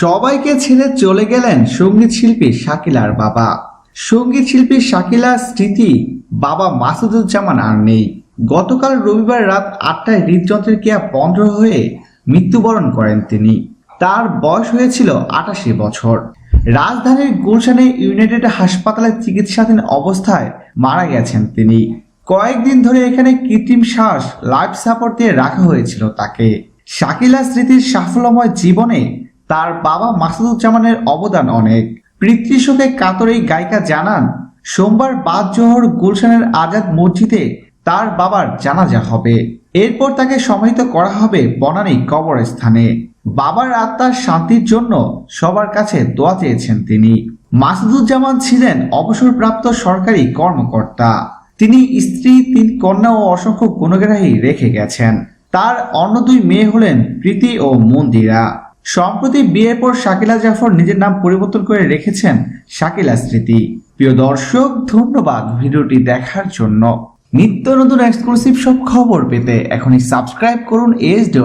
সবাইকে ছেড়ে চলে গেলেন সংগীত শিল্পী শাকিলার বাবা। সংগীত শিল্পী শাকিলার স্মৃতি বাবা মাসুদুজ্জামান আর নেই। গতকাল রবিবার রাত আটটায় হৃদযন্ত্রের ক্রিয়া বন্ধ হয়ে মৃত্যুবরণ করেন তিনি। তার বয়স হয়েছিল আটাশি বছর। রাজধানীর গুলশানে ইউনাইটেড হাসপাতালে চিকিৎসাধীন অবস্থায় মারা গেছেন তিনি। কয়েকদিন ধরে এখানে কৃত্রিম শ্বাস লাইফ সাপোর্ট দিয়ে রাখা হয়েছিল তাকে। শাকিলা স্মৃতির সাফল্যময় জীবনে তার বাবা মাসুদুজ্জামানের অবদান অনেক। পিতৃশোকে কাতর এই গায়িকা জানান, সোমবার বাদ জোহর গুলশানের আজাদ মসজিদে তার বাবার জানাজা হবে। এরপর তাকে সমাহিত করা হবে বনানী কবরস্থানে। বাবার আত্মার শান্তির জন্য সবার কাছে দোয়া চেয়েছেন তিনি। মাসুদুজ্জামান ছিলেন অবসরপ্রাপ্ত সরকারি কর্মকর্তা। তিনি স্ত্রী, তিন কন্যা ও অসংখ্য গুণগ্রাহী রেখে গেছেন। তার অন্য দুই মেয়ে হলেন প্রীতি ও মন্দিরা। সম্প্রতি বিয়ের পর শাকিলা জাফর নিজের নাম পরিবর্তন করে রেখেছেন শাকিলা স্মৃতি। প্রিয় দর্শক, ধন্যবাদ ভিডিওটি দেখার জন্য। নিত্য নতুন এক্সক্লুসিভ সব খবর পেতে এখনই সাবস্ক্রাইব করুন এস ডি